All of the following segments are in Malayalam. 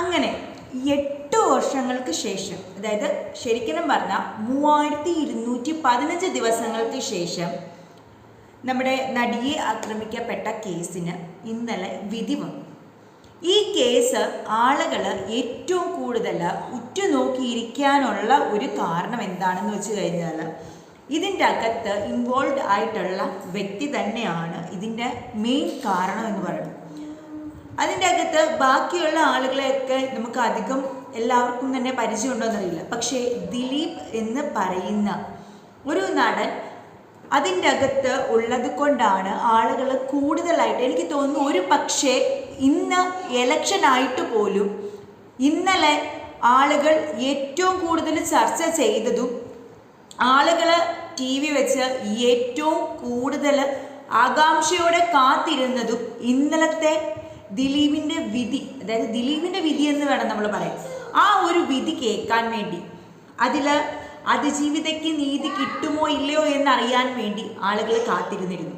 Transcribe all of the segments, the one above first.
അങ്ങനെ എട്ട് വർഷങ്ങൾക്ക് ശേഷം അതായത് ശരിക്കും പറഞ്ഞാൽ മൂവായിരത്തി ഇരുന്നൂറ്റി പതിനഞ്ച് ദിവസങ്ങൾക്ക് ശേഷം നമ്മുടെ നടിയെ ആക്രമിക്കപ്പെട്ട കേസിന് ഇന്നലെ വിധി വന്നു. ഈ കേസ് ആളുകൾ ഏറ്റവും കൂടുതൽ ഉറ്റുനോക്കിയിരിക്കാനുള്ള ഒരു കാരണം എന്താണെന്ന് വെച്ച് കഴിഞ്ഞാൽ ഇതിന്റെ അകത്ത് ഇൻവോൾവ് ആയിട്ടുള്ള വ്യക്തി തന്നെയാണ് ഇതിന്റെ മെയിൻ കാരണം എന്ന് പറയുന്നത്. അതിന്റെ അകത്ത് ബാക്കിയുള്ള ആളുകളെയൊക്കെ നമുക്ക് അധികം എല്ലാവർക്കും തന്നെ പരിചയമുണ്ടോയെന്നറിയില്ല പക്ഷേ ദിലീപ് എന്ന് പറയുന്ന ഒരു നടൻ അതിന്റെ അകത്ത് ഉള്ളത് കൊണ്ടാണ് ആളുകൾ കൂടുതലായിട്ട് എനിക്ക് തോന്നുന്നു ഒരു പക്ഷേ ഇന്ന് എലക്ഷൻ ആയിട്ട് പോലും ഇന്നലെ ആളുകൾ ഏറ്റവും കൂടുതൽ ചർച്ച ചെയ്തതും ആളുകൾ ടി വി വെച്ച് ഏറ്റവും കൂടുതൽ ആകാംക്ഷയോടെ കാത്തിരുന്നതും ഇന്നലത്തെ ദിലീപിന്റെ വിധി അതായത് ദിലീപിന്റെ വിധി എന്ന് വേണം നമ്മൾ പറയാൻ. ആ ഒരു വിധി കേൾക്കാൻ വേണ്ടി അതിൽ അതിജീവിതയ്ക്ക് നീതി കിട്ടുമോ ഇല്ലയോ എന്നറിയാൻ വേണ്ടി ആളുകൾ കാത്തിരുന്നിരുന്നു.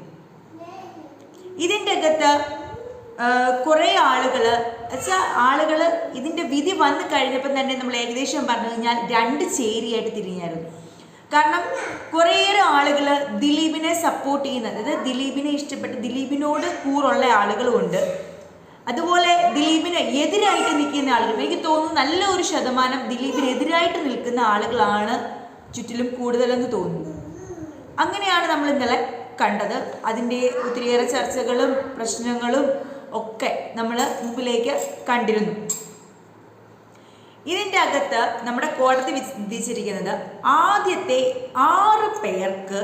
ഇതിന്റെ അകത്ത് കുറേ ആളുകൾ വെച്ചാൽ ആളുകൾ ഇതിന്റെ വിധി വന്നു കഴിഞ്ഞപ്പം തന്നെ നമ്മൾ ഏകദേശം പറഞ്ഞു കഴിഞ്ഞാൽ രണ്ട് ചേരിയായിട്ട് തിരിഞ്ഞായിരുന്നു. കാരണം കുറേയേറെ ആളുകൾ ദിലീപിനെ സപ്പോർട്ട് ചെയ്യുന്നത് അതായത് ദിലീപിനെ ഇഷ്ടപ്പെട്ട് ദിലീപിനോട് കൂറുള്ള ആളുകളുമുണ്ട്. അതുപോലെ ദിലീപിന് എതിരായിട്ട് നിൽക്കുന്ന ആളുകൾ എനിക്ക് തോന്നുന്നു നല്ല ഒരു ശതമാനം ദിലീപിന് എതിരായിട്ട് നിൽക്കുന്ന ആളുകളാണ് ചുറ്റിലും കൂടുതലെന്ന് തോന്നുന്നു. അങ്ങനെയാണ് നമ്മൾ ഇന്നലെ കണ്ടത്. അതിന്റെ ഒത്തിരിയേറെ ചർച്ചകളും പ്രശ്നങ്ങളും ഒക്കെ നമ്മൾ മുമ്പിലേക്ക് കണ്ടിരുന്നു. ഇതിന്റെ അകത്ത് നമ്മുടെ കോടതി വിധിച്ചിരിക്കുന്നത് ആദ്യത്തെ ആറ് പേർക്ക്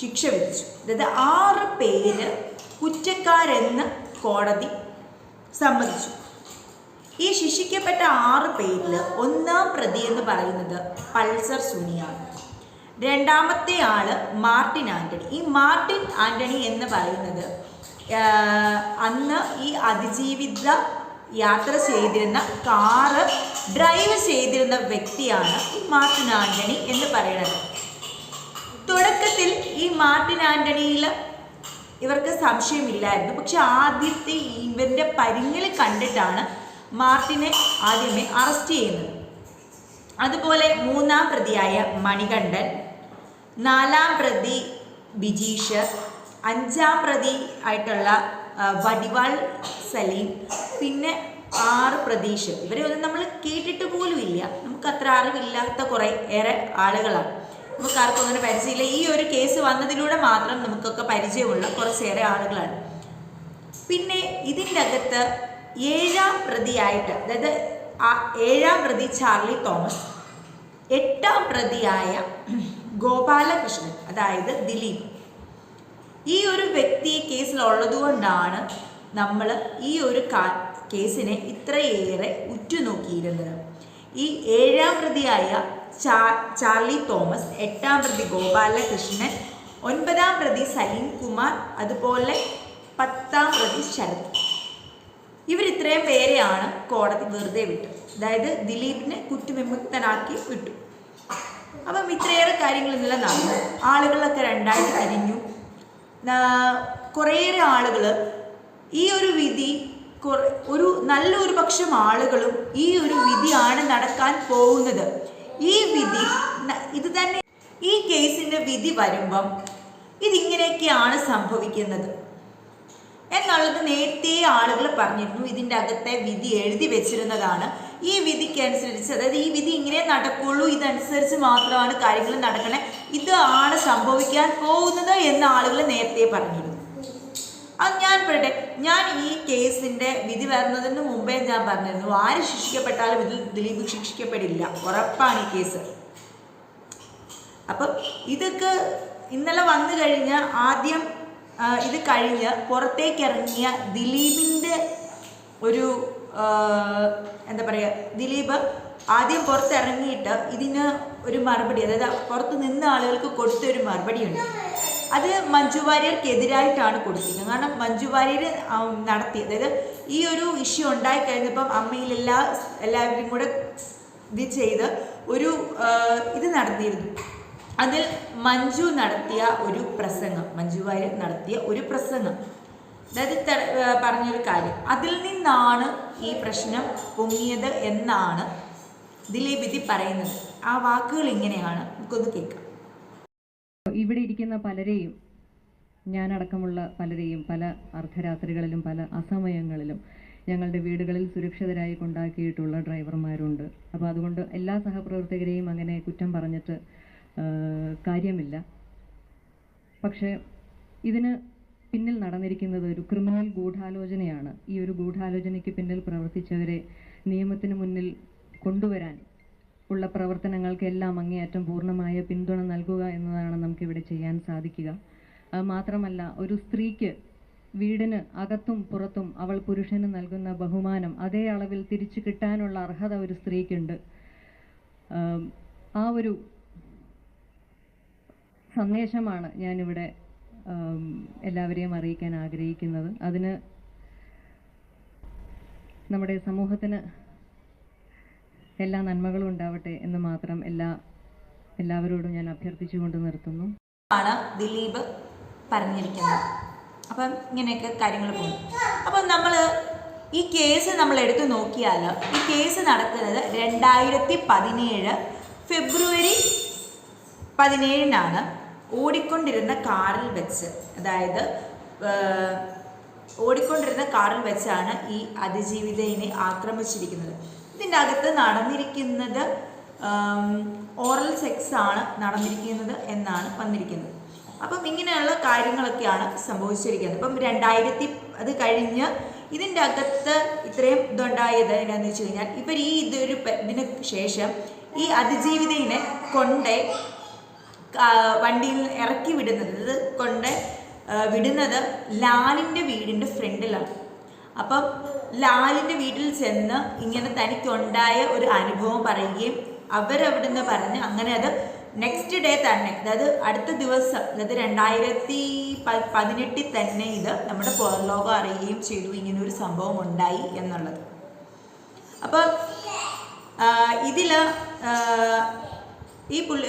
ശിക്ഷ വിധിച്ചു. അതായത് ആറ് പേര് കുറ്റക്കാരെന്ന് കോടതി സമ്മതിച്ചു. ഈ ശിക്ഷിക്കപ്പെട്ട ആറ് പേരിൽ ഒന്നാം പ്രതി എന്ന് പറയുന്നത് പൾസർ സുനിയാണ്. രണ്ടാമത്തെ ആൾ മാർട്ടിൻ ആന്റണി. ഈ മാർട്ടിൻ ആന്റണി എന്ന് പറയുന്നത് അന്ന് ഈ അതിജീവിത യാത്ര ചെയ്തിരുന്ന കാറ് ഡ്രൈവ് ചെയ്തിരുന്ന വ്യക്തിയാണ് ഈ മാർട്ടിൻ ആന്റണി എന്ന് പറയുന്നത്. തുടക്കത്തിൽ ഈ മാർട്ടിൻ ആന്റണിയിൽ ഇവർക്ക് സംശയമില്ലായിരുന്നു പക്ഷെ ആദ്യത്തെ ഇവരുടെ പരിങ്ങൽ കണ്ടിട്ടാണ് മാർട്ടിനെ ആദ്യമേ അറസ്റ്റ് ചെയ്യുന്നത്. അതുപോലെ മൂന്നാം പ്രതിയായ മണികണ്ഠൻ നാലാം പ്രതി ബിജീഷ് അഞ്ചാം പ്രതി ആയിട്ടുള്ള വടിവാൾ സലീം പിന്നെ ആറ് പ്രതീക്ഷ ഇവരെ ഒന്നും നമ്മൾ കേട്ടിട്ട് പോലും ഇല്ല നമുക്ക് അത്ര അറിവില്ലാത്ത കുറേ ഏറെ ആളുകളാണ്. നമുക്ക് ആർക്കും അങ്ങനെ പരിചയമില്ല. ഈ ഒരു കേസ് വന്നതിലൂടെ മാത്രം നമുക്കൊക്കെ പരിചയമുള്ള കുറച്ചേറെ ആളുകളാണ്. പിന്നെ ഇതിന്റെ അകത്ത് ഏഴാം പ്രതിയായിട്ട് അതായത് ആ ഏഴാം പ്രതി ചാർലി തോമസ് എട്ടാം പ്രതിയായ ഗോപാലകൃഷ്ണൻ അതായത് ദിലീപ്. ഈ ഒരു വ്യക്തി കേസിലുള്ളത് കൊണ്ടാണ് നമ്മൾ ഈ ഒരു കേസിനെ ഇത്രയേറെ ഉറ്റുനോക്കിയിരുന്നത്. ഈ ഏഴാം പ്രതിയായ ചാർലി തോമസ് എട്ടാം പ്രതി ഗോപാലകൃഷ്ണൻ ഒൻപതാം പ്രതി സലീം കുമാർ അതുപോലെ പത്താം പ്രതി ശരത്. ഇവർ ഇത്രയും പേരെയാണ് കോടതി വെറുതെ വിട്ടു അതായത് ദിലീപിനെ കുറ്റവിമുക്തനാക്കി വിട്ടു. അപ്പം ഇത്രയേറെ കാര്യങ്ങൾ ഇന്നലെ നടന്നു. ആളുകളൊക്കെ രണ്ടായിട്ട് കരിഞ്ഞു കുറേയേറെ ആളുകൾ ഈ ഒരു വിധി ഒരു നല്ലൊരു പക്ഷം ആളുകളും ഈ ഒരു വിധിയാണ് നടക്കാൻ പോകുന്നത്. ഈ വിധി ഇത് തന്നെ ഈ കേസിന്റെ വിധി വരുമ്പം ഇതിങ്ങനെയൊക്കെയാണ് സംഭവിക്കുന്നത്. എന്നുള്ളത് നേരത്തെ ആളുകൾ പറഞ്ഞിരുന്നു. ഇതിന്റെ അകത്തെ വിധി എഴുതി വെച്ചിരുന്നതാണ്. ഈ വിധിക്കനുസരിച്ച് അതായത് ഈ വിധി ഇങ്ങനെ നടക്കുള്ളൂ ഇതനുസരിച്ച് മാത്രമാണ് കാര്യങ്ങൾ നടക്കണേ ഇതാണ് സംഭവിക്കാൻ പോകുന്നത് എന്ന് ആളുകൾ നേരത്തെ പറഞ്ഞിരുന്നു. അത് ഞാൻ പറയട്ടെ ഞാൻ ഈ കേസിന്റെ വിധി വരുന്നതിന് മുമ്പേ ഞാൻ പറഞ്ഞിരുന്നു ആര് ശിക്ഷിക്കപ്പെട്ടാലും ഇതിൽ ദിലീപ് ശിക്ഷിക്കപ്പെടില്ല. ഉറപ്പാണ് ഈ കേസ്. അപ്പം ഇതൊക്കെ ഇന്നലെ വന്നു കഴിഞ്ഞ് ആദ്യം ഇത് കഴിഞ്ഞ് പുറത്തേക്ക് ഇറങ്ങിയ ദിലീപിന്റെ ഒരു എന്താ പറയുക ദിലീപ് ആദ്യം പുറത്തിറങ്ങിയിട്ട് ഇതിന് ഒരു മറുപടി അതായത് പുറത്ത് നിന്ന ആളുകൾക്ക് കൊടുത്തൊരു മറുപടിയുണ്ട്. അത് മഞ്ജു വാര്യർക്കെതിരായിട്ടാണ് കൊടുത്തിരിക്കുന്നത്. കാരണം മഞ്ജു വാര്യർ നടത്തി അതായത് ഈ ഒരു ഇഷ്യൂ ഉണ്ടായി കഴിഞ്ഞപ്പം അമ്മയിൽ എല്ലാ എല്ലാവരും കൂടെ ഇത് ചെയ്ത് ഒരു ഇത് നടത്തിയിരുന്നു. അതിൽ മഞ്ജു നടത്തിയ ഒരു പ്രസംഗം മഞ്ജു വാര്യർ നടത്തിയ ഒരു പ്രസംഗം. അതായത് പറഞ്ഞൊരു കാര്യം. അതിൽ നിന്നാണ് ഈ പ്രശ്നം പൊങ്ങിയത് എന്നാണ് ദിലീപ് ഇതി പറയുന്നത്. ആ വാക്കുകൾ ഇങ്ങനെയാണ്. നമുക്കൊന്ന് കേൾക്കാം. ഇവിടെ ഇരിക്കുന്ന പലരെയും ഞാനടക്കമുള്ള പലരെയും പല അർദ്ധരാത്രികളിലും പല അസമയങ്ങളിലും ഞങ്ങളുടെ വീടുകളിൽ സുരക്ഷിതരായി കൊണ്ടാക്കിയിട്ടുള്ള ഡ്രൈവർമാരുണ്ട്. അപ്പോൾ അതുകൊണ്ട് എല്ലാ സഹപ്രവർത്തകരെയും അങ്ങനെ കുറ്റം പറഞ്ഞിട്ട് കാര്യമില്ല. പക്ഷേ ഇതിന് പിന്നിൽ നടന്നിരിക്കുന്നത് ഒരു ക്രിമിനൽ ഗൂഢാലോചനയാണ്. ഈ ഒരു ഗൂഢാലോചനയ്ക്ക് പിന്നിൽ പ്രവർത്തിച്ചവരെ നിയമത്തിന് മുന്നിൽ കൊണ്ടുവരാൻ ഉള്ള പ്രവർത്തനങ്ങൾക്കെല്ലാം അങ്ങേയറ്റം പൂർണമായ പിന്തുണ നൽകുക എന്നതാണ് നമുക്കിവിടെ ചെയ്യാൻ സാധിക്കുക. മാത്രമല്ല ഒരു സ്ത്രീക്ക് വീടിന് അകത്തും പുറത്തും അവൾ പുരുഷന് നൽകുന്ന ബഹുമാനം അതേ അളവിൽ തിരിച്ചു കിട്ടാനുള്ള അർഹത ഒരു സ്ത്രീക്കുണ്ട്. ആം, ഒരു സന്ദേശമാണ് ഞാനിവിടെ എല്ലാവരെയും അറിയിക്കാൻ ആഗ്രഹിക്കുന്നത്. അതിന് നമ്മുടെ സമൂഹത്തിന് എല്ലാ നന്മകളും ഉണ്ടാവട്ടെ എന്ന് മാത്രം എല്ലാ എല്ലാവരോടും ഞാൻ അഭ്യർത്ഥിച്ചുകൊണ്ട് നിർത്തുന്നു. ആണ് ദിലീപ് പറഞ്ഞിരിക്കുന്നത്. അപ്പം ഇങ്ങനെയൊക്കെ കാര്യങ്ങൾ പോകും അപ്പം നമ്മൾ ഈ കേസ് നമ്മൾ എടുത്തു നോക്കിയാൽ ഈ കേസ് നടക്കുന്നത് രണ്ടായിരത്തി പതിനേഴ് ഫെബ്രുവരി പതിനേഴിനാണ് ഓടിക്കൊണ്ടിരുന്ന കാറിൽ വെച്ച്. അതായത് ഓടിക്കൊണ്ടിരുന്ന കാറിൽ വെച്ചാണ് ഈ അതിജീവിതയെ ആക്രമിച്ചിരിക്കുന്നത്. ഇതിന്റെ അകത്ത് നടന്നിരിക്കുന്നത് ഓറൽ സെക്സ് ആണ് നടന്നിരിക്കുന്നത് എന്നാണ് വന്നിരിക്കുന്നത്. അപ്പം ഇങ്ങനെയുള്ള കാര്യങ്ങളൊക്കെയാണ് സംഭവിച്ചിരിക്കുന്നത്. അപ്പം രണ്ടായിരത്തി അത് കഴിഞ്ഞ് ഇതിന്റെ അകത്ത് ഇത്രയും ഇതുണ്ടായത് എന്താണെന്ന് വെച്ച് കഴിഞ്ഞാൽ ഇവർ ഈ ഇതൊരു ഇതിന് ശേഷം ഈ അതിജീവിതയിനെ കൊണ്ട് വണ്ടിയിൽ ഇറക്കി വിടുന്നത് കൊണ്ട് വിടുന്നത് ലാലിന്റെ വീടിന്റെ ഫ്രണ്ടിലാണ് അപ്പം ലാലിന്റെ വീട്ടിൽ ചെന്ന് ഇങ്ങനെ തനിക്കുണ്ടായ ഒരു അനുഭവം പറയുകയും അവരവിടുന്ന് പറഞ്ഞ് അങ്ങനെ അത് നെക്സ്റ്റ് ഡേ തന്നെ അതായത് അടുത്ത ദിവസം അതായത് രണ്ടായിരത്തി പതിനെട്ടിൽ തന്നെ ഇത് നമ്മുടെ പുറംലോകം അറിയുകയും ചെയ്തു. ഇങ്ങനെ ഒരു സംഭവം ഉണ്ടായി എന്നുള്ളത്. അപ്പം ഇതിൽ ഈ പുള്ളി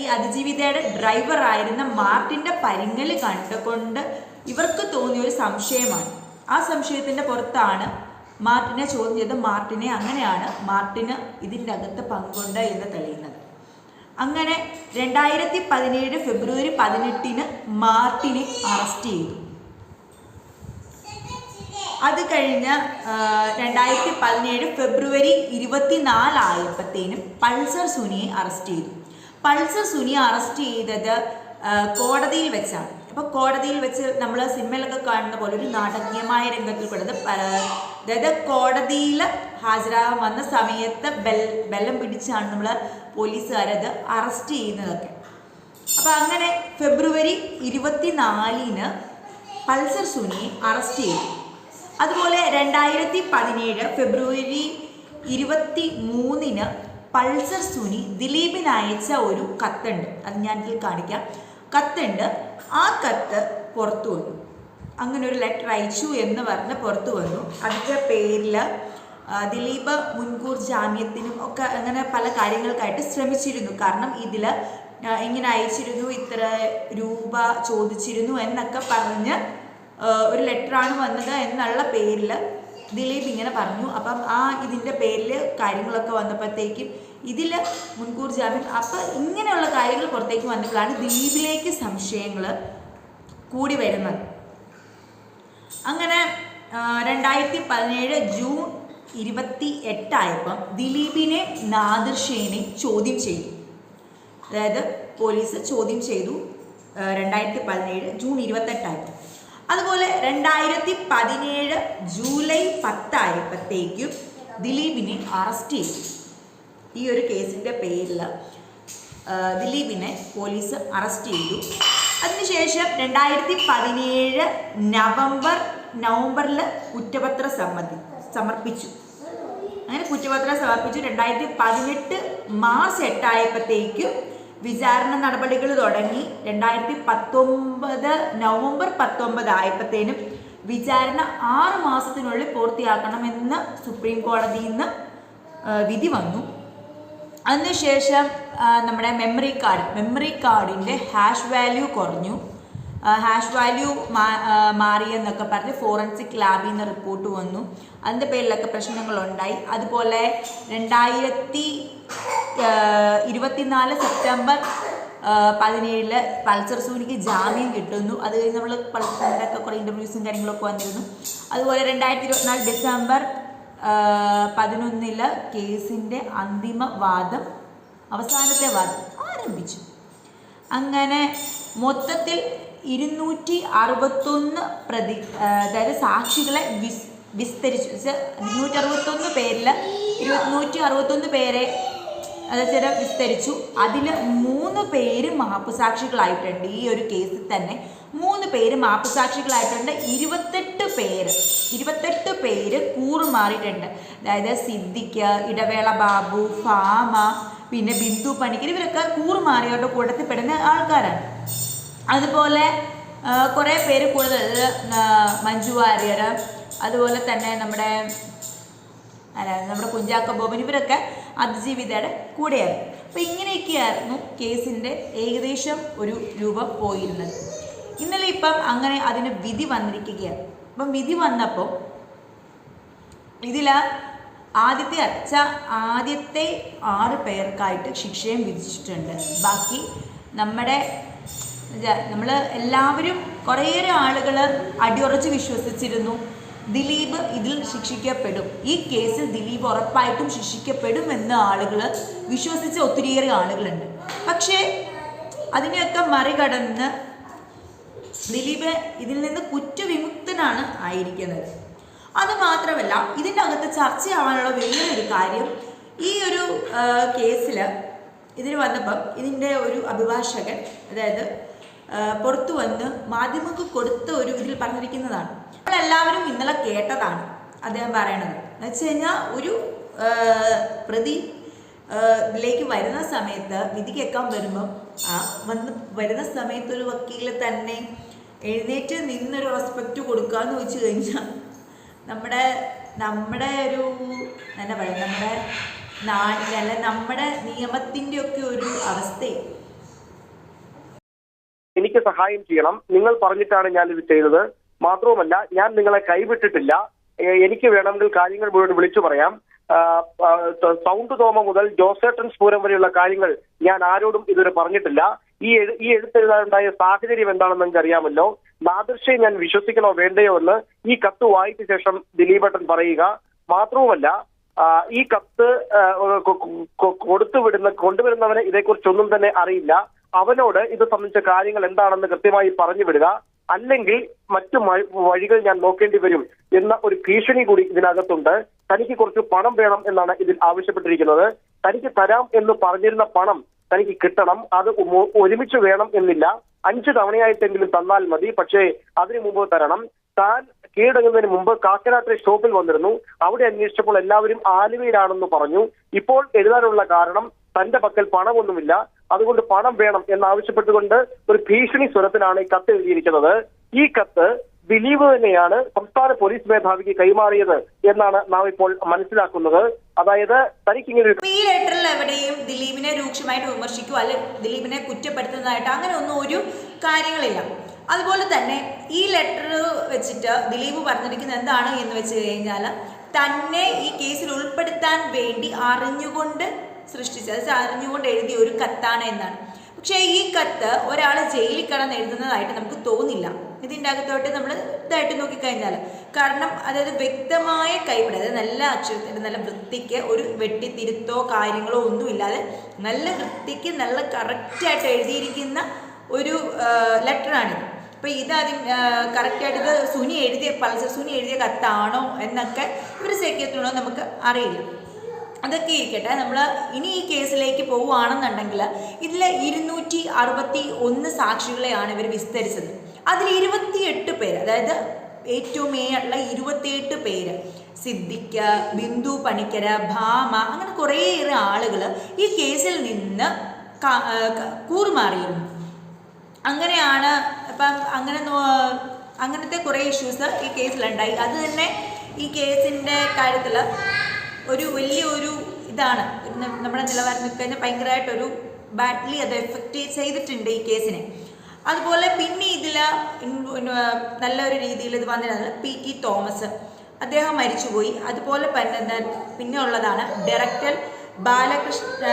ഈ അതിജീവിതയുടെ ഡ്രൈവറായിരുന്ന മാർട്ടിന്റെ പരിങ്ങൽ കണ്ടുകൊണ്ട് ഇവർക്ക് തോന്നിയ ഒരു സംശയമാണ്. ആ സംശയത്തിന്റെ പുറത്താണ് മാർട്ടിനെ ചോദ്യം ചെയ്ത് മാർട്ടിനെ അങ്ങനെയാണ് മാർട്ടിന് ഇതിന്റെ അകത്ത് പങ്കുണ്ട് എന്ന് തെളിയുന്നത്. അങ്ങനെ രണ്ടായിരത്തി പതിനേഴ് ഫെബ്രുവരി പതിനെട്ടിന് മാർട്ടിനെ അറസ്റ്റ് ചെയ്തു. അത് കഴിഞ്ഞ് രണ്ടായിരത്തി പതിനേഴ് ഫെബ്രുവരി ഇരുപത്തിനാലായപ്പോഴത്തേനും പൾസർ സുനിയെ അറസ്റ്റ് ചെയ്തു. പൾസർ സുനിയെ അറസ്റ്റ് ചെയ്തത് കോടതിയിൽ വെച്ചാണ്. അപ്പോൾ കോടതിയിൽ വെച്ച് നമ്മൾ സിനിമയിലൊക്കെ കാണുന്ന പോലെ ഒരു നാടകീയമായ രംഗത്തിൽ പെടുന്നത് അതായത് കോടതിയിൽ ഹാജരാകാൻ വന്ന സമയത്ത് ബെൽ ബെല്ലം പിടിച്ചാണ് നമ്മൾ പോലീസുകാരത് അറസ്റ്റ് ചെയ്യുന്നതൊക്കെ. അപ്പോൾ അങ്ങനെ ഫെബ്രുവരി ഇരുപത്തിനാലിന് പൾസർ സുനിയെ അറസ്റ്റ് ചെയ്തു. അതുപോലെ രണ്ടായിരത്തി പതിനേഴ് ഫെബ്രുവരി ഇരുപത്തി മൂന്നിന് പൾസർ സുനി ദിലീപിന് അയച്ച ഒരു കത്തുണ്ട്. അത് ഞാൻ ഇതിൽ കാണിക്കാം. കത്തുണ്ട്. ആ കത്ത് പുറത്തു വന്നു. അങ്ങനെ ഒരു ലെറ്റർ അയച്ചു എന്ന് പറഞ്ഞ് പുറത്തു വന്നു. അതിന്റെ പേരിൽ ദിലീപ് മുൻകൂർ ജാമ്യത്തിനും ഒക്കെ അങ്ങനെ പല കാര്യങ്ങൾക്കായിട്ട് ശ്രമിച്ചിരുന്നു. കാരണം ഇതിൽ ഇങ്ങനെ അയച്ചിരുന്നു ഇത്ര രൂപ ചോദിച്ചിരുന്നു എന്നൊക്കെ പറഞ്ഞ് ഒരു ലെറ്ററാണ് വന്നത് എന്നുള്ള പേരിൽ ദിലീപ് ഇങ്ങനെ പറഞ്ഞു. അപ്പം ആ ഇതിന്റെ പേരിൽ കാര്യങ്ങളൊക്കെ വന്നപ്പോഴത്തേക്കും ഇതിൽ മുൻകൂർ ജാമ്യം. അപ്പം ഇങ്ങനെയുള്ള കാര്യങ്ങൾ പുറത്തേക്ക് വന്നപ്പോഴാണ് ദ്വീപിലേക്ക് സംശയങ്ങൾ കൂടി വരുന്നത്. അങ്ങനെ രണ്ടായിരത്തി പതിനേഴ് ജൂൺ ഇരുപത്തി എട്ടായപ്പം ദിലീപിനെ നാദിർഷേനെ ചോദ്യം ചെയ്തു. അതായത് പോലീസ് ചോദ്യം ചെയ്തു രണ്ടായിരത്തി പതിനേഴ് ജൂൺ ഇരുപത്തെട്ടായപ്പം. അതുപോലെ രണ്ടായിരത്തി പതിനേഴ് ജൂലൈ പത്തായപ്പോഴത്തേക്കും ദിലീപിനെ അറസ്റ്റ് ചെയ്തു. ഈ ഒരു കേസിന്റെ പേരിൽ ദിലീപിനെ പോലീസ് അറസ്റ്റ് ചെയ്തു. അതിനുശേഷം രണ്ടായിരത്തി പതിനേഴ് നവംബർ നവംബറിൽ കുറ്റപത്രം സമ്മതി സമർപ്പിച്ചു. അങ്ങനെ കുറ്റപത്രം സമർപ്പിച്ചു. രണ്ടായിരത്തി പതിനെട്ട് മാർച്ച് എട്ടായപ്പോഴത്തേക്കും വിചാരണ നടപടികൾ തുടങ്ങി. രണ്ടായിരത്തി പത്തൊമ്പത് നവംബർ പത്തൊമ്പത് ആയപ്പോഴത്തേനും വിചാരണ ആറ് മാസത്തിനുള്ളിൽ പൂർത്തിയാക്കണമെന്ന് സുപ്രീം കോടതിയിൽ നിന്ന് വിധി വന്നു. അതിനുശേഷം നമ്മുടെ മെമ്മറി കാർഡ് മെമ്മറി കാർഡിന്റെ ഹാഷ് വാല്യൂ കുറഞ്ഞു. ഹാഷ് വാല്യൂ മാറിയെന്നൊക്കെ പറഞ്ഞ് ഫോറൻസിക് ലാബിൽ നിന്ന് റിപ്പോർട്ട് വന്നു. അതിന്റെ പേരിലൊക്കെ പ്രശ്നങ്ങളുണ്ടായി അതുപോലെ രണ്ടായിരത്തി ഇരുപത്തിനാല് സെപ്റ്റംബർ പതിനേഴിൽ പൾസർ സൂനിക്ക് ജാമ്യം കിട്ടുന്നു. അത് കഴിഞ്ഞ് നമ്മൾ പൾസറിന്റെ ഒക്കെ കുറേ ഇന്റർവ്യൂസും കാര്യങ്ങളൊക്കെ വന്നിരുന്നു. അതുപോലെ രണ്ടായിരത്തി ഇരുപത്തിനാല് ഡിസംബർ പതിനൊന്നിൽ കേസിന്റെ അന്തിമ വാദം അവസാനത്തെ വാദം ആരംഭിച്ചു. അങ്ങനെ മൊത്തത്തിൽ ഇരുന്നൂറ്റി അറുപത്തൊന്ന് പ്രതി അതായത് സാക്ഷികളെ വിസ് വിസ്തരിച്ചു. ഇരുന്നൂറ്റി അറുപത്തൊന്ന് പേരിൽ ഇരുന്നൂറ്റി അറുപത്തൊന്ന് പേരെ അതായത് വിസ്തരിച്ചു. അതിൽ മൂന്ന് പേര് മാപ്പുസാക്ഷികളായിട്ടുണ്ട് ഈ ഒരു കേസിൽ തന്നെ. മൂന്ന് പേര് മാപ്പുസാക്ഷികളായിട്ടുണ്ട്. ഇരുപത്തെട്ട് പേര് ഇരുപത്തെട്ട് പേര് കൂറുമാറിയിട്ടുണ്ട്. അതായത് സിദ്ദിഖ് ഇടവേള ബാബു ഫാമ പിന്നെ ബിന്ദു പണിക്കർ ഇവരൊക്കെ കൂറുമാറിയവരുടെ കൂട്ടത്തിൽ പെടുന്ന ആൾക്കാരാണ്. അതുപോലെ കുറേ പേര് കൂടുതൽ. മഞ്ജു വാര്യർ അതുപോലെ തന്നെ നമ്മുടെ ആരാ, നമ്മുടെ കുഞ്ചാക്ക ബോബൻ ഇവരൊക്കെ അതിജീവിതയുടെ കൂടെയായിരുന്നു അപ്പോൾ ഇങ്ങനെയൊക്കെയായിരുന്നു കേസിന്റെ ഏകദേശം ഒരു രൂപം പോയിരുന്നത്. ഇന്നലെ ഇപ്പം അങ്ങനെ അതിന് വിധി വന്നിരിക്കുകയാണ്. അപ്പം വിധി വന്നപ്പോൾ ഇതിൽ ആദ്യത്തെ അച്ഛ ആദ്യത്തെ ആറ് പേർക്കായിട്ട് ശിക്ഷയും വിധിച്ചിട്ടുണ്ട്. ബാക്കി നമ്മുടെ നമ്മൾ എല്ലാവരും കുറേയേറെ ആളുകൾ അടിയുറച്ച് വിശ്വസിച്ചിരുന്നു. ദിലീപ് ഇതിൽ ശിക്ഷിക്കപ്പെടും. ഈ കേസിൽ ദിലീപ് ഉറപ്പായിട്ടും ശിക്ഷിക്കപ്പെടും എന്ന് ആളുകൾ വിശ്വസിച്ച ഒത്തിരിയേറെ ആളുകളുണ്ട്. പക്ഷേ അതിനെയൊക്കെ മറികടന്ന് ദിലീപ് ഇതിൽ നിന്ന് കുറ്റവിമുക്തനാണ് ആയിരിക്കുന്നത്. അത് മാത്രമല്ല ഇതിന്റെ അകത്ത് ചർച്ചയാവാനുള്ള വേറൊരു കാര്യം ഈ ഒരു കേസിൽ ഇതിന് വന്നപ്പം ഇതിന്റെ ഒരു അഭിഭാഷകൻ അതായത് പുറത്തു വന്ന് മാധ്യമങ്ങൾക്ക് കൊടുത്ത ഒരു ഇതിൽ പറഞ്ഞിരിക്കുന്നതാണ്. നമ്മളെല്ലാവരും ഇന്നലെ കേട്ടതാണ് അദ്ദേഹം പറയണത്. എന്ന് വെച്ച് കഴിഞ്ഞാൽ ഒരു പ്രതി ഇതിലേക്ക് വരുന്ന സമയത്ത് വിധി കേൾക്കാൻ വരുമ്പം വന്ന് വരുന്ന സമയത്ത് ഒരു വക്കീൽ തന്നെ എഴുന്നേറ്റ് നിന്നൊരു റെസ്പെക്റ്റ് കൊടുക്കാന്ന് വെച്ച് കഴിഞ്ഞാൽ നമ്മുടെ നമ്മുടെ ഒരു എന്നാ പറയുക നമ്മുടെ നാട്ടിലെ അല്ല നമ്മുടെ നിയമത്തിന്റെ ഒക്കെ ഒരു അവസ്ഥ. എനിക്ക് സഹായം ചെയ്യണം. നിങ്ങൾ പറഞ്ഞിട്ടാണ് ഞാനിത് ചെയ്തത്. മാത്രവുമല്ല ഞാൻ നിങ്ങളെ കൈവിട്ടിട്ടില്ല. എനിക്ക് വേണമെങ്കിൽ കാര്യങ്ങൾ മുഴുവൻ വിളിച്ചു പറയാം. സൗണ്ട് തോമ മുതൽ ജോസേട്ടൻ പൂരം വരെയുള്ള കാര്യങ്ങൾ ഞാൻ ആരോടും ഇതുവരെ പറഞ്ഞിട്ടില്ല. ഈ ഈ എഴുത്തെഴുതാനുണ്ടായ സാഹചര്യം എന്താണെന്ന് നിങ്ങൾക്ക് അറിയാമല്ലോ. നാദൃശ്യെ ഞാൻ വിശ്വസിക്കണോ വേണ്ടയോ എന്ന് ഈ കത്ത് വായിച്ച ശേഷം ദിലീപേട്ടൻ പറയുക. മാത്രവുമല്ല ഈ കത്ത് കൊടുത്തുവിടുന്ന കൊണ്ടുവരുന്നവന് ഇതേക്കുറിച്ചൊന്നും തന്നെ അറിയില്ല. അവനോട് ഇത് സംബന്ധിച്ച കാര്യങ്ങൾ എന്താണെന്ന് കൃത്യമായി പറഞ്ഞു വിടുക. അല്ലെങ്കിൽ മറ്റു വഴികൾ ഞാൻ നോക്കേണ്ടി വരും എന്ന ഒരു ഭീഷണി കൂടി ഇതിനകത്തുണ്ട്. തനിക്ക് കുറച്ച് പണം വേണം എന്നാണ് ഇതിൽ ആവശ്യപ്പെട്ടിരിക്കുന്നത്. തനിക്ക് തരാം എന്ന് പറഞ്ഞിരുന്ന പണം തനിക്ക് കിട്ടണം. അത് ഒരുമിച്ച് വേണം എന്നില്ല. അഞ്ച് തവണയായിട്ടെങ്കിലും തന്നാൽ മതി. പക്ഷേ അതിനു മുമ്പ് തരണം. താൻ കീഴടങ്ങുന്നതിന് മുമ്പ് കാക്കനാട്ടെ ഷോപ്പിൽ വന്നിരുന്നു. അവിടെ അന്വേഷിച്ചപ്പോൾ എല്ലാവരും ആലുവയിലാണെന്ന് പറഞ്ഞു. ഇപ്പോൾ എഴുതാനുള്ള കാരണം തന്റെ പക്കൽ പണമൊന്നുമില്ല. അതുകൊണ്ട് പണം വേണം എന്നാവശ്യപ്പെട്ടുകൊണ്ട് ഒരു ഭീഷണി സ്വരത്തിലാണ് ഈ കത്ത് എഴുതിയിരിക്കുന്നത്. ഈ കത്ത് ദിലീപ് തന്നെയാണ് സംസ്ഥാന പോലീസ് മേധാവിക്ക് കൈമാറിയത് എന്നാണ് നാം ഇപ്പോൾ മനസ്സിലാക്കുന്നത്. അതായത് തനിക്കിങ്ങനെ ഒരു ഈ ലെറ്ററിൽ എവിടെയും ദിലീപിനെ രൂക്ഷമായിട്ട് വിമർശിക്കുക അല്ലെ ദിലീപിനെ കുറ്റപ്പെടുത്തുന്നതായിട്ട് അങ്ങനെ ഒന്നും ഒരു കാര്യങ്ങളില്ല. അതുപോലെ തന്നെ ഈ ലെറ്റർ വെച്ചിട്ട് ദിലീപ് പറഞ്ഞിരിക്കുന്നത് എന്താണ് എന്ന് വെച്ച് കഴിഞ്ഞാൽ തന്നെ ഈ കേസിൽ ഉൾപ്പെടുത്താൻ വേണ്ടി അറിഞ്ഞുകൊണ്ട് സൃഷ്ടിച്ചത് അത് അറിഞ്ഞുകൊണ്ട് എഴുതിയ ഒരു കത്താണ് എന്നാണ്. പക്ഷേ ഈ കത്ത് ഒരാൾ ജയിലിൽ കടന്ന് എഴുതുന്നതായിട്ട് നമുക്ക് തോന്നില്ല. ഇതിന്റെ അകത്തോട്ട് നമ്മൾ ഇതായിട്ട് നോക്കിക്കഴിഞ്ഞാൽ കാരണം അതായത് വ്യക്തമായ കൈപ്പിടി അതായത് നല്ല അക്ഷരത്തിന്റെ നല്ല വൃത്തിക്ക് ഒരു വെട്ടിത്തിരുത്തോ കാര്യങ്ങളോ ഒന്നുമില്ലാതെ നല്ല വൃത്തിക്ക് നല്ല കറക്റ്റായിട്ട് എഴുതിയിരിക്കുന്ന ഒരു ലെറ്ററാണിത്. അപ്പോൾ ഇതാദ്യം കറക്റ്റായിട്ട് ഇത് സുനി എഴുതിയ പൾസർ സുനി എഴുതിയ കത്താണോ എന്നൊക്കെ ഇവർ സെക്യൂരിറ്റിയാണോ നമുക്ക് അറിയില്ല. അതൊക്കെ ഇരിക്കട്ടെ. നമ്മൾ ഇനി ഈ കേസിലേക്ക് പോവുകയാണെന്നുണ്ടെങ്കിൽ ഇതിൽ ഇരുന്നൂറ്റി അറുപത്തി ഒന്ന് സാക്ഷികളെയാണ് ഇവർ വിസ്തരിച്ചത്. അതിൽ ഇരുപത്തിയെട്ട് പേര് അതായത് ഏറ്റവും മെയിൻ ആയിട്ടുള്ള ഇരുപത്തിയെട്ട് പേര് സിദ്ദിഖ് ബിന്ദു പണിക്കര ഭാമ അങ്ങനെ കുറേയേറെ ആളുകൾ ഈ കേസിൽ നിന്ന് കൂറുമാറിയിരുന്നു. അങ്ങനെയാണ് ഇപ്പം അങ്ങനെ അങ്ങനത്തെ കുറേ ഇഷ്യൂസ് ഈ കേസിലുണ്ടായി. അത് തന്നെ ഈ കേസിന്റെ കാര്യത്തിൽ ഒരു ഇതാണ്. ഒരു ഇതാണ് നമ്മുടെ നിലവാരം കഴിഞ്ഞാൽ ഭയങ്കരമായിട്ടൊരു ബാഡ്ലി അത് എഫക്റ്റ് ചെയ്തിട്ടുണ്ട് ഈ കേസിനെ. അതുപോലെ പിന്നെ ഇതിൽ നല്ലൊരു രീതിയിൽ ഇത് വന്നിരുന്നത് പി ടി തോമസ്. അദ്ദേഹം മരിച്ചുപോയി. അതുപോലെ പിന്നെ ഉള്ളതാണ് ഡയറക്ടർ ബാലകൃഷ്ണ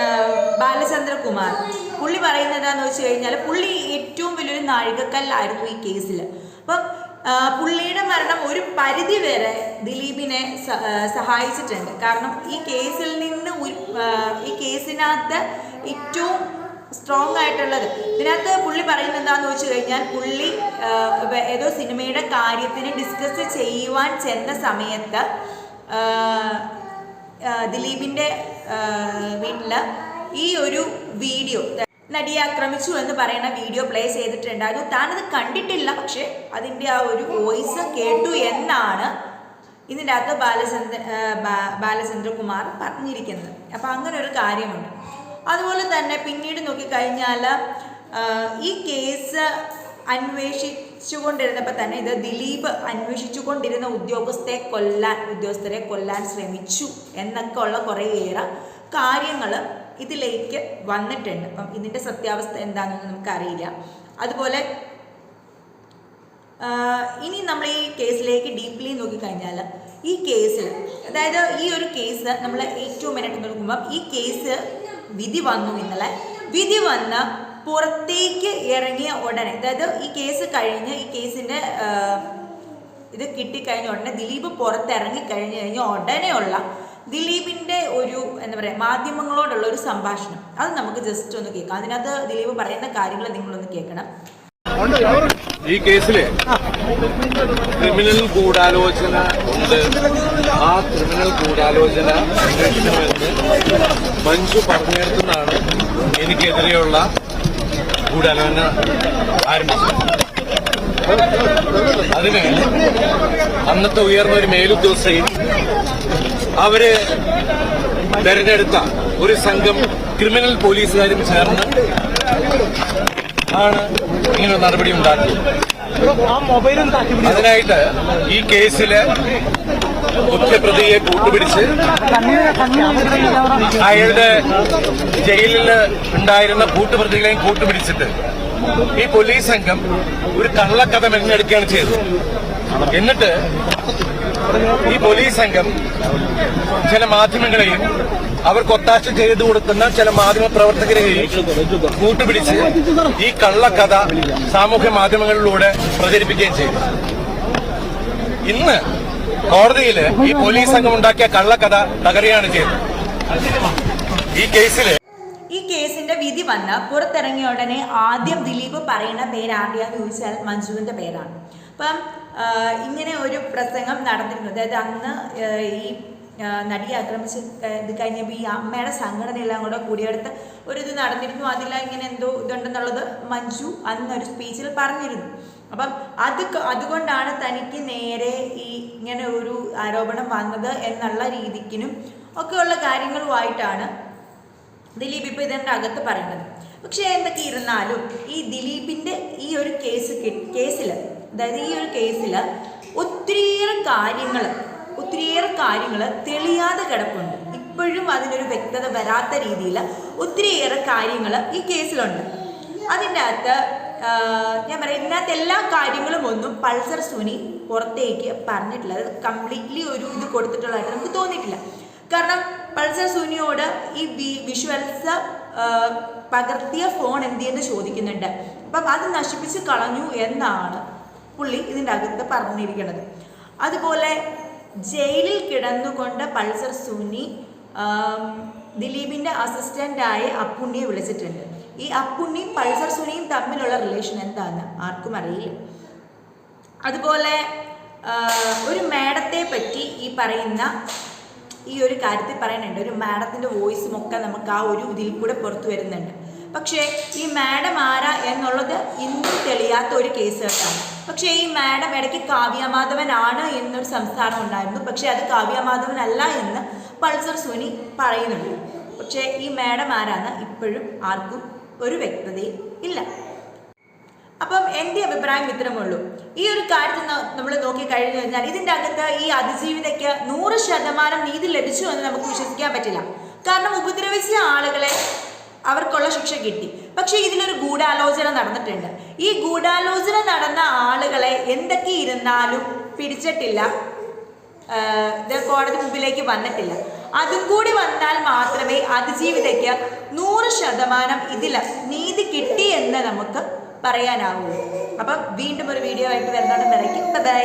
ബാലചന്ദ്രകുമാർ. പുള്ളി പറയുന്നത് വെച്ച് കഴിഞ്ഞാൽ പുള്ളി ഏറ്റവും വലിയൊരു നാഴികക്കല്ലായിരുന്നു ഈ കേസിൽ അപ്പം പുള്ളിയുടെ മരണം ഒരു പരിധി വരെ ദിലീപിനെ സഹായിച്ചിട്ടുണ്ട്. കാരണം ഈ കേസിൽ നിന്ന് ഈ കേസിനകത്ത് ഏറ്റവും സ്ട്രോങ് ആയിട്ടുള്ളത് ഇതിനകത്ത് പുള്ളി പറയുന്നത് എന്താന്ന് വെച്ച് കഴിഞ്ഞാൽ പുള്ളി ഏതോ സിനിമയുടെ കാര്യത്തിന് ഡിസ്കസ് ചെയ്യുവാൻ ചെന്ന സമയത്ത് ദിലീപിന്റെ വീട്ടിൽ ഈ ഒരു വീഡിയോ നടിയെ ആക്രമിച്ചു എന്ന് പറയുന്ന വീഡിയോ പ്ലേ ചെയ്തിട്ടുണ്ടായിരുന്നു. താനത് കണ്ടിട്ടില്ല പക്ഷെ അതിന്റെ ആ ഒരു വോയിസ് കേട്ടു എന്നാണ് ഇതിന്റെ അകത്ത് ബാലചന്ദ്ര ബാലചന്ദ്രകുമാർ പറഞ്ഞിരിക്കുന്നത്. അപ്പം അങ്ങനെ ഒരു കാര്യമുണ്ട്. അതുപോലെ തന്നെ പിന്നീട് നോക്കിക്കഴിഞ്ഞാൽ ഈ കേസ് അന്വേഷിച്ചുകൊണ്ടിരുന്നപ്പോൾ തന്നെ ഇത് ദിലീപ് അന്വേഷിച്ചുകൊണ്ടിരുന്ന ഉദ്യോഗസ്ഥരെ കൊല്ലാൻ ഉദ്യോഗസ്ഥരെ കൊല്ലാൻ ശ്രമിച്ചു എന്നൊക്കെ ഉള്ള കുറേയേറെ കാര്യങ്ങൾ ഇതിലേക്ക് വന്നിട്ടുണ്ട്. അപ്പം ഇതിന്റെ സത്യാവസ്ഥ എന്താണെന്ന് നമുക്കറിയില്ല. അതുപോലെ ഇനി നമ്മൾ ഈ കേസിലേക്ക് ഡീപ്ലി നോക്കിക്കഴിഞ്ഞാൽ ഈ കേസിൽ അതായത് ഈ ഒരു കേസ് നമ്മൾ ഏറ്റവും മിനിറ്റ് നോക്കുമ്പം ഈ കേസ് വിധി വന്നു ഇന്നലെ. വിധി വന്ന പുറത്തേക്ക് ഇറങ്ങിയ ഉടനെ അതായത് ഈ കേസ് കഴിഞ്ഞ് ഈ കേസിന്റെ ഇത് കിട്ടിക്കഴിഞ്ഞ ഉടനെ ദിലീപ് പുറത്തിറങ്ങി കഴിഞ്ഞ് കഴിഞ്ഞ ഉടനെയുള്ള ദിലീപിന്റെ ഒരു എന്താ പറയുക മാധ്യമങ്ങളോടുള്ള ഒരു സംഭാഷണം. അത് നമുക്ക് ജസ്റ്റ് ഒന്ന് കേൾക്കാം. അതിനകത്ത് ദിലീപ് പറയുന്ന കാര്യങ്ങൾ നിങ്ങളൊന്ന് കേൾക്കണം. ഈ കേസിൽ ക്രിമിനൽ ഗൂഢാലോചന ഉണ്ട്. ആ ക്രിമിനൽ ഗൂഢാലോചന അന്വേഷിക്കണമെന്ന് മഞ്ജു പറഞ്ഞിടത്തുനിന്നാണ് എനിക്കെതിരെയുള്ള ഗൂഢാലോചന ആരംഭിച്ചത്. അതിന് അന്നത്തെ ഉയർന്ന ഒരു മേലുദ്യോഗസ്ഥയും അവർ തെരഞ്ഞെടുത്ത ഒരു സംഘം ക്രിമിനൽ പോലീസുകാരും ചേർന്ന് ആണ് ഇങ്ങനെ നടപടി ഉണ്ടാക്കിയത്. അതിനായിട്ട് ഈ കേസിൽ മുഖ്യപ്രതിയെ കൂട്ടുപിടിച്ച് അയാളുടെ ജയിലിൽ ഉണ്ടായിരുന്ന കൂട്ടുപ്രതികളെയും കൂട്ടുപിടിച്ചിട്ട് ഈ പോലീസ് സംഘം ഒരു കള്ളക്കഥ മെനഞ്ഞെടുക്കുകയാണ് ചെയ്തത്. എന്നിട്ട് ഈ പോലീസ് സംഘം ചില മാധ്യമങ്ങളെയും അവർക്ക് ഒത്താശ ചെയ്തു കൊടുക്കുന്ന ചില മാധ്യമ പ്രവർത്തകരെയും കൂട്ടുപിടിച്ച് ഈ കള്ളക്കഥ സാമൂഹ്യ മാധ്യമങ്ങളിലൂടെ പ്രചരിപ്പിക്കുകയും ചെയ്തു. ഇന്ന് കോടതിയിൽ ഈ പോലീസ് സംഘം ഉണ്ടാക്കിയ കള്ളക്കഥ തകരുകയാണ് ചെയ്തത്. ഈ കേസിൽ ഈ കേസിന്റെ വിധി വന്ന് പുറത്തിറങ്ങിയ ഉടനെ ആദ്യം ദിലീപ് പറയുന്ന പേര് ആദ്യം ചോദിച്ചാൽ മഞ്ജുവിന്റെ പേരാണ്. അപ്പം ഇങ്ങനെ ഒരു പ്രസംഗം നടന്നിരുന്നു. അതായത് അന്ന് ഈ നടി നടിയെ ആക്രമിച്ച് ഇത് കഴിഞ്ഞപ്പോൾ ഈ അമ്മയുടെ സംഘടനയെല്ലാം കൂടെ കൂടിയെടുത്ത് ഒരു ഇത് നടന്നിരുന്നു. അതിൽ ഇങ്ങനെ എന്തോ ഇതുണ്ടെന്നുള്ളത് മഞ്ജു അന്ന് ഒരു സ്പീച്ചിൽ പറഞ്ഞിരുന്നു. അപ്പം അത് അതുകൊണ്ടാണ് തനിക്ക് നേരെ ഈ ഇങ്ങനെ ഒരു ആരോപണം വന്നത് എന്നുള്ള രീതിക്കിനും ഒക്കെയുള്ള കാര്യങ്ങളുമായിട്ടാണ് ദിലീപ് ഇപ്പോൾ ഇതിന്റെ അകത്ത് പറയുന്നത്. പക്ഷേ എന്തൊക്കെ ഇരുന്നാലും ഈ ദിലീപിന്റെ ഈ ഒരു കേസ് കേസിൽ അതായത് ഈ ഒരു കേസിൽ ഒത്തിരിയേറെ കാര്യങ്ങൾ ഒത്തിരിയേറെ കാര്യങ്ങൾ തെളിയാതെ കിടപ്പുണ്ട്. ഇപ്പോഴും അതിനൊരു വ്യക്തത വരാത്ത രീതിയിൽ ഒത്തിരിയേറെ കാര്യങ്ങൾ ഈ കേസിലുണ്ട്. അതിന്റെ അകത്ത് ഞാൻ പറയാം ഇതിനകത്ത് എല്ലാ കാര്യങ്ങളും ഒന്നും പൾസർ സുനി പുറത്തേക്ക് പറഞ്ഞിട്ടില്ല. അത് കംപ്ലീറ്റ്ലി ഒരു ഇത് കൊടുത്തിട്ടുള്ളതായിട്ട് നമുക്ക് തോന്നിയിട്ടില്ല. കാരണം പൾസർ സുനിയോട് ഈ വി വിഷ്വൽസ് പകർത്തിയ ഫോൺ എന്ത് ചെയ്യുന്നു ചോദിക്കുന്നുണ്ട്. അപ്പം അത് നശിപ്പിച്ച് കളഞ്ഞു എന്നാണ് പുള്ളി ഇതിന്റെ അകത്ത് പറഞ്ഞിരിക്കുന്നത് അതുപോലെ ജയിലിൽ കിടന്നുകൊണ്ട് പൾസർ സുനി ദിലീപിന്റെ അസിസ്റ്റന്റായ അപ്പുണ്ണിയെ വിളിച്ചിട്ടുണ്ട്. ഈ അപ്പുണ്ണിയും പൾസർ സുനിയും തമ്മിലുള്ള റിലേഷൻ എന്താണെന്ന് ആർക്കും അറിയില്ല. അതുപോലെ ഒരു മാഡത്തെ പറ്റി ഈ പറയുന്ന ഈ ഒരു കാര്യത്തിൽ പറയുന്നുണ്ട്. ഒരു മാഡത്തിന്റെ വോയിസും ഒക്കെ നമുക്ക് ആ ഒരു ഇതിൽ കൂടെ പുറത്തു വരുന്നുണ്ട്. പക്ഷേ ഈ മാഡം ആരാ എന്നുള്ളത് ഇന്നും തെളിയാത്ത ഒരു കേസ് കേട്ടാണ് പക്ഷേ ഈ മാഡം ഇടയ്ക്ക് കാവ്യമാധവനാണ് എന്നൊരു സംസ്ഥാനം ഉണ്ടായിരുന്നു. പക്ഷേ അത് കാവ്യമാധവനല്ല എന്ന് പൾസർ സുനി പറയുന്നുണ്ട്. പക്ഷേ ഈ മാഡം ആരാന്ന് ഇപ്പോഴും ആർക്കും ഒരു വ്യക്തതയും ഇല്ല. അപ്പം എന്റെ അഭിപ്രായം ഇത്രമുള്ളൂ ഈ ഒരു കാര്യത്തിൽ നമ്മൾ നോക്കി കഴിഞ്ഞു കഴിഞ്ഞാൽ ഇതിന്റെ അകത്ത് ഈ അതിജീവിതയ്ക്ക് നൂറ് ശതമാനം നീതി ലഭിച്ചു എന്ന് നമുക്ക് വിശ്വസിക്കാൻ പറ്റില്ല. കാരണം ഉപദ്രവിച്ച ആളുകളെ അവർക്കുള്ള ശിക്ഷ കിട്ടി. പക്ഷേ ഇതിലൊരു ഗൂഢാലോചന നടന്നിട്ടുണ്ട്. ഈ ഗൂഢാലോചന നടന്ന ആളുകളെ എന്തൊക്കെ ഇരുന്നാലും പിടിച്ചിട്ടില്ല കോടതി മുമ്പിലേക്ക് വന്നിട്ടില്ല. അതും കൂടി വന്നാൽ മാത്രമേ അതിജീവിതയ്ക്ക് നൂറ് ശതമാനം ഇതിൽ നീതി കിട്ടി എന്ന് നമുക്ക് പറയാനാവുള്ളൂ. അപ്പം വീണ്ടും ഒരു വീഡിയോ ആയിട്ട് വരുന്നോണ്ട് വരയ്ക്കും ബൈ